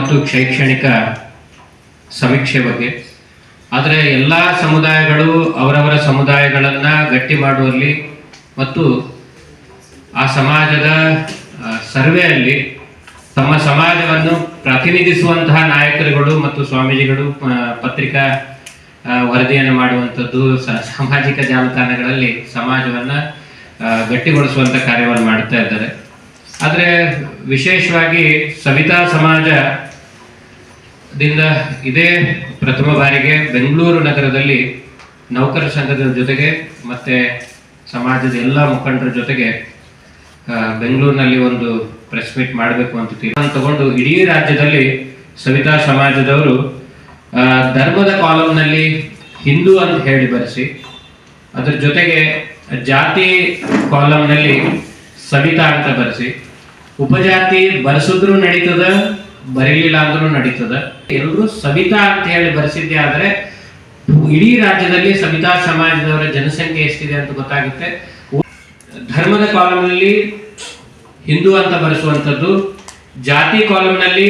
ಮತ್ತು ಶೈಕ್ಷಣಿಕ ಸಮೀಕ್ಷೆ ಬಗ್ಗೆ. ಆದರೆ ಎಲ್ಲ ಸಮುದಾಯಗಳು ಅವರವರ ಸಮುದಾಯಗಳನ್ನು ಗಟ್ಟಿ ಮಾಡುವಲ್ಲಿ ಮತ್ತು ಆ ಸಮಾಜದ ಸರ್ವೆಯಲ್ಲಿ ತಮ್ಮ ಸಮಾಜವನ್ನು ಪ್ರತಿನಿಧಿಸುವಂತಹ ನಾಯಕರುಗಳು ಮತ್ತು ಸ್ವಾಮೀಜಿಗಳು ಪತ್ರಿಕಾ ವರದಿಯನ್ನು ಮಾಡುವಂಥದ್ದು ಸಾಮಾಜಿಕ ಜಾಲತಾಣಗಳಲ್ಲಿ ಸಮಾಜವನ್ನು ಗಟ್ಟಿಗೊಳಿಸುವಂಥ ಕಾರ್ಯವನ್ನು ಮಾಡ್ತಾ ಇದ್ದಾರೆ. ಆದರೆ ವಿಶೇಷವಾಗಿ ಸವಿತಾ ಸಮಾಜ ದಿಂದ ಇದೇ ಪ್ರಥಮ ಬಾರಿಗೆ ಬೆಂಗಳೂರು ನಗರದಲ್ಲಿ ನೌಕರ ಸಂಘದ ಜೊತೆಗೆ ಮತ್ತೆ ಸಮಾಜದ ಎಲ್ಲ ಮುಖಂಡರ ಜೊತೆಗೆ ಬೆಂಗಳೂರಿನಲ್ಲಿ ಒಂದು ಪ್ರೆಸ್ ಮೀಟ್ ಮಾಡಬೇಕು ಅಂತ ತೀರ್ಮಾನ ತಗೊಂಡು ಇಡೀ ರಾಜ್ಯದಲ್ಲಿ ಸವಿತಾ ಸಮಾಜದವರು ಧರ್ಮದ ಕಾಲಂನಲ್ಲಿ ಹಿಂದೂ ಅಂತ ಹೇಳಿ ಬರೆಸಿ, ಅದ್ರ ಜೊತೆಗೆ ಜಾತಿ ಕಾಲಂನಲ್ಲಿ ಸವಿತಾ ಅಂತ ಬರೆಸಿ, ಉಪಜಾತಿ ಬರೆಸಿದ್ರು ನಡೀತದ ಬರೀಲಿಲ್ಲ ಅಂದ್ರೂ ನಡೀತದ. ಎಲ್ಲರೂ ಸವಿತಾ ಅಂತ ಹೇಳಿ ಬರೆಸಿದ್ದೆ ಆದರೆ ಇಡೀ ರಾಜ್ಯದಲ್ಲಿ ಸವಿತಾ ಸಮಾಜದವರ ಜನಸಂಖ್ಯೆ ಎಷ್ಟಿದೆ ಅಂತ ಗೊತ್ತಾಗುತ್ತೆ. ಧರ್ಮದ ಕಾಲಂನಲ್ಲಿ ಹಿಂದೂ ಅಂತ ಬರೆಸುವಂಥದ್ದು, ಜಾತಿ ಕಾಲಂನಲ್ಲಿ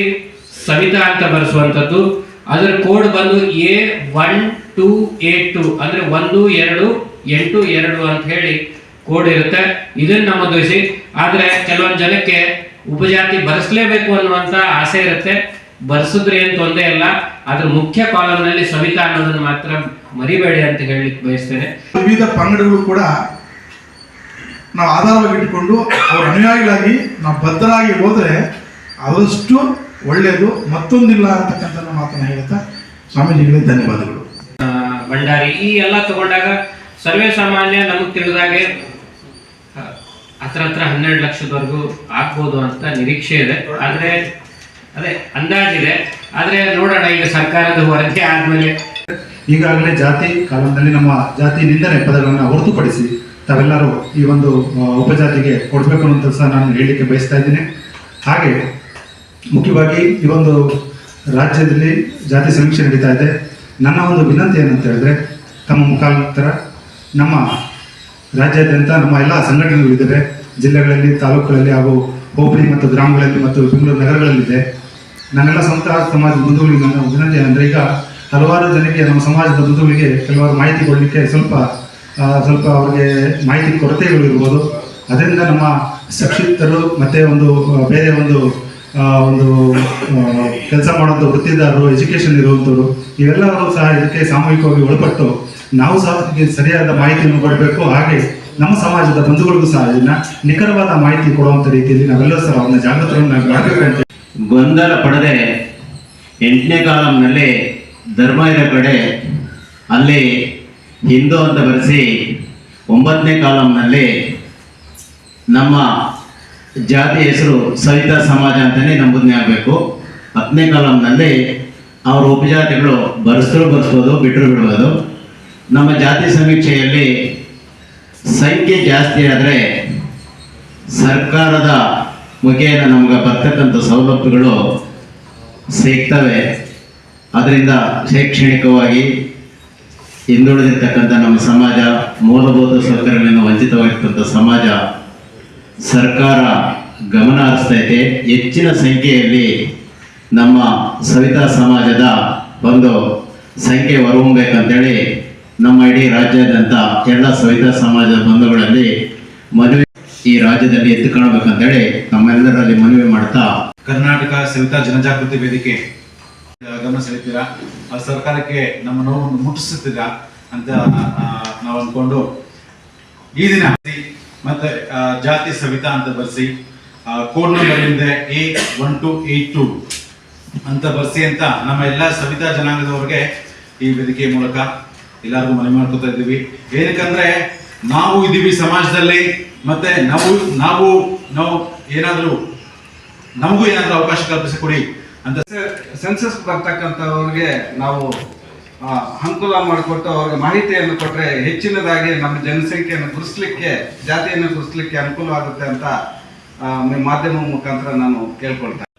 ಸವಿತಾ ಅಂತ ಬರೆಸುವಂಥದ್ದು, ಅದರ ಕೋಡ್ ಬಂದು A one two A two, ಅಂದ್ರೆ ಒಂದು, ಎರಡು, ಎಂಟು, ಎರಡು ಅಂತ ಹೇಳಿ ಕೋಡ್ ಇರುತ್ತೆ. ಇದನ್ನ ನಮೂದಿಸಿ. ಆದ್ರೆ ಕೆಲವೊಂದು ಜನಕ್ಕೆ ಉಪಜಾತಿ ಬರೆಸಲೇಬೇಕು ಅನ್ನುವಂತ ಆಸೆ ಇರುತ್ತೆ. ಬರ್ಸಿದ್ರೆ ಏನು ತೊಂದರೆ ಇಲ್ಲ. ಅದ್ರ ಮುಖ್ಯ ಕಾಲಂನಲ್ಲಿ ಸವಿತಾ ಅನ್ನೋದನ್ನ ಮಾತ್ರ ಮರಿಬೇಡಿ ಅಂತ ಹೇಳಲಿಕ್ಕೆ ಬಯಸ್ತೇನೆ. ವಿವಿಧ ಪಂಗಡಗಳು ಕೂಡ ನಾವು ಆಧಾರವಾಗಿ ಇಟ್ಕೊಂಡು ಅವ್ರ ಅನುಯಾಯಿಗಳಾಗಿ ನಾವು ಬದ್ಧರಾಗಿ ಹೋದರೆ ಆದಷ್ಟು ಒಳ್ಳೆಯದು ಮತ್ತೊಂದಿಲ್ಲ ಅಂತಕ್ಕಂಥ ಮಾತನ್ನು ಹೇಳ್ತಾ ಸ್ವಾಮೀಜಿಗಳಿಗೆ ಧನ್ಯವಾದಗಳು. ಭಂಡಾರಿ ಈ ಎಲ್ಲ ತಗೊಂಡಾಗ ಸರ್ವೇ ಸಾಮಾನ್ಯ ನಮಗೆ ತಿಳಿದಾಗೆ ಹತ್ರ ಹತ್ರ ಹನ್ನೆರಡು ಲಕ್ಷದವರೆಗೂ ಆಗ್ಬೋದು ಅಂತ ನಿರೀಕ್ಷೆ ಇದೆ. ಆದರೆ ಅದೇ ಅಂದಾಜಿದೆ. ಆದರೆ ನೋಡೋಣ, ಈಗ ಸರ್ಕಾರದ ವರದಿ ಆದಮೇಲೆ. ಈಗಾಗಲೇ ಜಾತಿ ಕಾಲದಲ್ಲಿ ನಮ್ಮ ಜಾತಿ ನಿಂದನೆ ಪದಗಳನ್ನು ಹೊರತುಪಡಿಸಿ ತಾವೆಲ್ಲರೂ ಈ ಒಂದು ಉಪಜಾತಿಗೆ ಕೊಡಬೇಕು ಅನ್ನೋಂಥ ಸಹ ನಾನು ಹೇಳಲಿಕ್ಕೆ ಬಯಸ್ತಾ ಇದ್ದೀನಿ. ಹಾಗೆ ಮುಖ್ಯವಾಗಿ ಈ ಒಂದು ರಾಜ್ಯದಲ್ಲಿ ಜಾತಿ ಸಮೀಕ್ಷೆ ನಡೀತಾ ಇದೆ. ನನ್ನ ಒಂದು ವಿನಂತಿ ಏನಂತ ಹೇಳಿದ್ರೆ, ತಮ್ಮ ಮುಖಾಂತರ ನಮ್ಮ ರಾಜ್ಯಾದ್ಯಂತ ನಮ್ಮ ಎಲ್ಲ ಸಂಘಟನೆಗಳು ಇದ್ದಾರೆ ಜಿಲ್ಲೆಗಳಲ್ಲಿ, ತಾಲೂಕುಗಳಲ್ಲಿ ಹಾಗೂ ಹೋಬಳಿ ಮತ್ತು ಗ್ರಾಮಗಳಲ್ಲಿ ಮತ್ತು ಬೆಂಗಳೂರು ನಗರಗಳಲ್ಲಿದೆ. ನನ್ನೆಲ್ಲ ಸ್ವಂತ ಸಮಾಜದ ಬಂಧುಗಳಿಗೆ ನನ್ನ ವಿನಂತಿ ಅಂದರೆ ಈಗ ಹಲವಾರು ಜನರಿಗೆ ನಮ್ಮ ಸಮಾಜದ ಬಂಧುಗಳಿಗೆ ಕೆಲವಾರು ಮಾಹಿತಿ ಕೊಡಲಿಕ್ಕೆ ಸ್ವಲ್ಪ ಸ್ವಲ್ಪ ಅವರಿಗೆ ಮಾಹಿತಿ ಕೊರತೆಗಳು ಇರ್ಬೋದು. ಅದರಿಂದ ನಮ್ಮ ಸಂಕ್ಷಿಪ್ತರು ಮತ್ತೆ ಒಂದು, ಬೇರೆ ಒಂದು ಒಂದು ಕೆಲಸ ಮಾಡುವಂಥ ವೃತ್ತಿದಾರರು ಎಜುಕೇಶನ್ ಇರುವಂಥವ್ರು ಇವೆಲ್ಲರೂ ಸಹ ಇದಕ್ಕೆ ಸಾಮೂಹಿಕವಾಗಿ ಒಳಪಟ್ಟು ನಾವು ಸಹ ಸರಿಯಾದ ಮಾಹಿತಿಯನ್ನು ಕೊಡಬೇಕು. ಹಾಗೆ ನಮ್ಮ ಸಮಾಜದ ಬಂಧುಗಳಿಗೂ ಸಹ ಇದನ್ನ ನಿಖರವಾದ ಮಾಹಿತಿ ಕೊಡುವಂಥ ರೀತಿಯಲ್ಲಿ ನಾವೆಲ್ಲರೂ ಸಹ ಒಂದು ಜಾಗೃತರನ್ನು ಮಾಡಬೇಕು ಅಂತ ಗೊಂದಲ ಪಡೆದೇ ಎಂಟನೇ ಕಾಲಂನಲ್ಲಿ ಧರ್ಮ ಇರೋ ಕಡೆ ಅಲ್ಲಿ ಹಿಂದೂ ಅಂತ ಬರೆಸಿ ಒಂಬತ್ತನೇ ಕಾಲಂನಲ್ಲಿ ನಮ್ಮ ಜಾತಿ ಹೆಸರು ಸವಿತಾ ಸಮಾಜ ಅಂತಲೇ ನಮೂದನೆ ಆಗಬೇಕು. ಹತ್ತನೇ ಕಾಲಂನಲ್ಲಿ ಅವರ ಉಪಜಾತಿಗಳು ಬರೆಸಿದ್ರು ಬರೆಸ್ಬೋದು ಬಿಟ್ಟರು ಬಿಡ್ಬೋದು. ನಮ್ಮ ಜಾತಿ ಸಮೀಕ್ಷೆಯಲ್ಲಿ ಸಂಖ್ಯೆ ಜಾಸ್ತಿ ಆದರೆ ಸರ್ಕಾರದ ಮುಖೇನ ನಮ್ಗೆ ಬರ್ತಕ್ಕಂಥ ಸೌಲಭ್ಯಗಳು ಸಿಗ್ತವೆ. ಅದರಿಂದ ಶೈಕ್ಷಣಿಕವಾಗಿ ಹಿಂದುಳಿದಿರ್ತಕ್ಕಂಥ ನಮ್ಮ ಸಮಾಜ, ಮೂಲಭೂತ ಸೌಕರ್ಯಗಳನ್ನು ವಂಚಿತವಾಗಿರ್ತಕ್ಕಂಥ ಸಮಾಜ ಸರ್ಕಾರ ಗಮನ ಹರಿಸ್ತೈತೆ ಹೆಚ್ಚಿನ ಸಂಖ್ಯೆಯಲ್ಲಿ ನಮ್ಮ ಸವಿತಾ ಸಮಾಜದ ಒಂದು ಸಂಖ್ಯೆ ಹೊರಹೊಮ್ಮಬೇಕಂತೇಳಿ ನಮ್ಮ ಇಡೀ ರಾಜ್ಯಾದ್ಯಂತ ಎಲ್ಲ ಸವಿತಾ ಸಮಾಜದ ಬಂಧುಗಳಲ್ಲಿ ಮನವಿ ಈ ರಾಜ್ಯದಲ್ಲಿ ಎತ್ತುಕೊಳ್ಬೇಕಂತೇಳಿ ನಮ್ಮೆಲ್ಲರಲ್ಲಿ ಮನವಿ ಮಾಡ್ತಾ ಕರ್ನಾಟಕ ಸವಿತಾ ಜನಜಾಗೃತಿ ವೇದಿಕೆ. ಗಮನ ಸೆಳೀತೀರಾ? ಸರ್ಕಾರಕ್ಕೆ ನಮ್ಮ ನೋವನ್ನು ಮುಟ್ಟಿಸುತ್ತೀರಾ ಅಂತ ನಾವು ಅಂದ್ಕೊಂಡು ಈ ದಿನ ಮತ್ತೆ ಜಾತಿ ಸವಿತಾ ಅಂತ ಬರ್ಸಿ ಕೋಡ್ ನಂಬರ್ ಹಿಂದೆ A one two eight two ಅಂತ ಬರ್ಸಿ ಅಂತ ನಮ್ಮ ಎಲ್ಲ ಸವಿತಾ ಜನಾಂಗದವ್ರಿಗೆ ಈ ವೇದಿಕೆ ಮೂಲಕ ಎಲ್ಲರಿಗೂ ಮನವಿ ಮಾಡ್ಕೊತಾ ಇದ್ದೀವಿ. ಏನಕ್ಕಂದ್ರೆ, ನಾವು ಇದೀವಿ ಸಮಾಜದಲ್ಲಿ, ಮತ್ತೆ ನಾವು ನಾವು ನಾವು ಏನಾದರೂ, ನಮಗೂ ಏನಾದರೂ ಅವಕಾಶ ಕಲ್ಪಿಸಿಕೊಡಿ ಅಂತ. ಸೆನ್ಸಸ್ ಬರ್ತಕ್ಕಂಥವ್ರಿಗೆ ನಾವು ಅನುಕೂಲ ಮಾಡಿಕೊಟ್ಟು ಅವ್ರಿಗೆ ಮಾಹಿತಿಯನ್ನು ಕೊಟ್ಟರೆ ಹೆಚ್ಚಿನದಾಗಿ ನಮ್ಮ ಜನಸಂಖ್ಯೆಯನ್ನು ಗುರುಸ್ಲಿಕ್ಕೆ, ಜಾತಿಯನ್ನು ಗುರುಸ್ಲಿಕ್ಕೆ ಅನುಕೂಲ ಆಗುತ್ತೆ ಅಂತ ಮಾಧ್ಯಮ ಮುಖಾಂತರ ನಾನು ಕೇಳ್ಕೊಳ್ತೇನೆ.